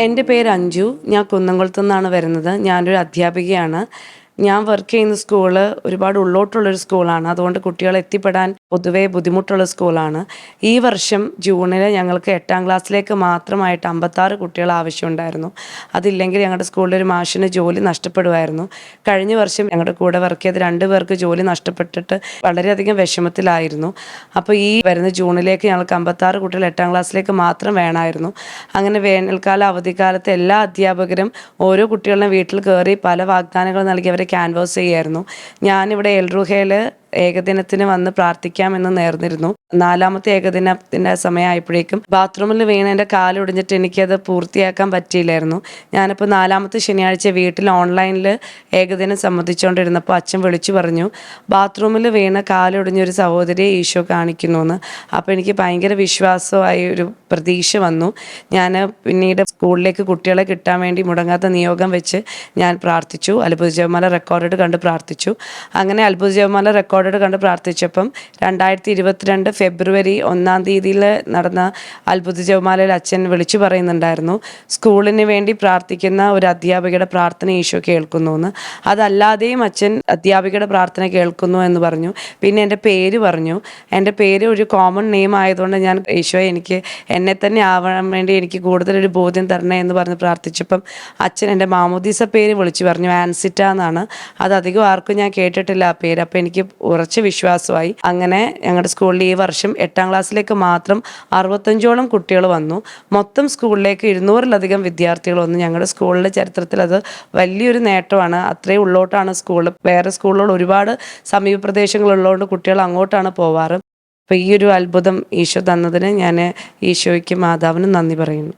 എന്റെ പേര് അഞ്ജു. ഞാൻ കുന്നംകുളത്തു നിന്നാണ് വരുന്നത്. ഞാനൊരു അധ്യാപികയാണ്. ഞാൻ വർക്ക് ചെയ്യുന്ന സ്കൂൾ ഒരുപാട് ഉള്ളോട്ടുള്ളൊരു സ്കൂളാണ് അതുകൊണ്ട് കുട്ടികൾ എത്തിപ്പെടാൻ പൊതുവേ ബുദ്ധിമുട്ടുള്ള സ്കൂളാണ്. ഈ വർഷം ജൂണിൽ ഞങ്ങൾക്ക് എട്ടാം ക്ലാസ്സിലേക്ക് മാത്രമായിട്ട് അമ്പത്താറ് കുട്ടികൾ ആവശ്യമുണ്ടായിരുന്നു. അതില്ലെങ്കിൽ ഞങ്ങളുടെ സ്കൂളിൽ ഒരു മാഷിന് ജോലി നഷ്ടപ്പെടുമായിരുന്നു. കഴിഞ്ഞ വർഷം ഞങ്ങളുടെ കൂടെ വർക്ക് ചെയ്ത് രണ്ട് പേർക്ക് ജോലി നഷ്ടപ്പെട്ടിട്ട് വളരെയധികം വിഷമത്തിലായിരുന്നു. അപ്പോൾ ഈ വരുന്ന ജൂണിലേക്ക് ഞങ്ങൾക്ക് അമ്പത്താറ് കുട്ടികൾ എട്ടാം ക്ലാസ്സിലേക്ക് മാത്രം വേണമായിരുന്നു. അങ്ങനെ വേനൽക്കാല അവധിക്കാലത്ത് എല്ലാ അധ്യാപകരും ഓരോ കുട്ടികളുടെ വീട്ടിൽ കയറി പല വാഗ്ദാനങ്ങൾ നൽകി അവരെ ക്യാൻവാസ് ചെയ്യായിരുന്നു. ഞാനിവിടെ എൽറുഹയിൽ ഏകദിനത്തിന് വന്ന് പ്രാർത്ഥിക്കാമെന്ന് നേർന്നിരുന്നു. നാലാമത്തെ ഏകദിനത്തിന്റെ സമയമായപ്പോഴേക്കും ബാത്റൂമിൽ വീണ് എന്റെ കാലൊടിഞ്ഞിട്ട് എനിക്കത് പൂർത്തിയാക്കാൻ പറ്റിയില്ലായിരുന്നു. ഞാനിപ്പോൾ നാലാമത്തെ ശനിയാഴ്ച വീട്ടിൽ ഓൺലൈനിൽ ഏകദിനം സംബന്ധിച്ചുകൊണ്ടിരുന്നപ്പോൾ അച്ഛൻ വിളിച്ചു പറഞ്ഞു ബാത്റൂമിൽ വീണ് കാലൊടിഞ്ഞൊരു സഹോദരിയെ ഈശോ കാണിക്കുന്നു എന്ന് അപ്പോൾ എനിക്ക് ഭയങ്കര വിശ്വാസമായി ഒരു പ്രതീക്ഷ വന്നു. ഞാൻ പിന്നീട് സ്കൂളിലേക്ക് കുട്ടികളെ കിട്ടാൻ വേണ്ടി മുടങ്ങാത്ത നിയോഗം വെച്ച് ഞാൻ പ്രാർത്ഥിച്ചു. അത്ഭുത ജവമാല റെക്കോർഡ് കണ്ട് പ്രാർത്ഥിച്ചു. അങ്ങനെ അത്ഭുത ജവമാല റെക്കോർഡ് കണ്ട് പ്രാർത്ഥിച്ചപ്പം രണ്ടായിരത്തി ഇരുപത്തിരണ്ട് ഫെബ്രുവരി ഒന്നാം തീയതിയിൽ നടന്ന അത്ഭുത ജപമാലയിൽ അച്ഛൻ വിളിച്ചു പറയുന്നുണ്ടായിരുന്നു സ്കൂളിന് വേണ്ടി പ്രാർത്ഥിക്കുന്ന ഒരു അധ്യാപികയുടെ പ്രാർത്ഥന ഈശോ കേൾക്കുന്നു എന്ന്. അതല്ലാതെയും അച്ഛൻ അധ്യാപികയുടെ പ്രാർത്ഥന കേൾക്കുന്നു എന്ന് പറഞ്ഞു. പിന്നെ എന്റെ പേര് പറഞ്ഞു. എന്റെ പേര് ഒരു കോമൺ നെയിം ആയതുകൊണ്ട് ഞാൻ ഈശോ എനിക്ക് എന്നെ തന്നെ ആവാൻ വേണ്ടി എനിക്ക് കൂടുതലൊരു ബോധ്യം തരണേ എന്ന് പറഞ്ഞ് പ്രാർത്ഥിച്ചപ്പം അച്ഛൻ എന്റെ മാമോദീസ പേര് വിളിച്ചു പറഞ്ഞു ആൻസിറ്റ എന്നാണ്. അത് അധികം ആർക്കും ഞാൻ കേട്ടിട്ടില്ല ആ പേര്. അപ്പോൾ എനിക്ക് ഉറച്ച വിശ്വാസമായി. അങ്ങനെ ഞങ്ങളുടെ സ്കൂളിൽ ഈ വർഷം എട്ടാം ക്ലാസ്സിലേക്ക് മാത്രം അറുപത്തഞ്ചോളം കുട്ടികൾ വന്നു. മൊത്തം സ്കൂളിലേക്ക് ഇരുന്നൂറിലധികം വിദ്യാർത്ഥികൾ വന്നു. ഞങ്ങളുടെ സ്കൂളിലെ ചരിത്രത്തിൽ അത് വലിയൊരു നേട്ടമാണ്. അത്രയും ഉള്ളോട്ടാണ് സ്കൂൾ വേറെ സ്കൂളുകൾ ഒരുപാട് സമീപ പ്രദേശങ്ങളുള്ളതുകൊണ്ട് കുട്ടികൾ അങ്ങോട്ടാണ് പോവാറ്. അപ്പോൾ ഈ ഒരു അത്ഭുതം ഈശോ തന്നതിന് ഞാൻ ഈശോയ്ക്ക് മാതാവിനും നന്ദി പറയുന്നു.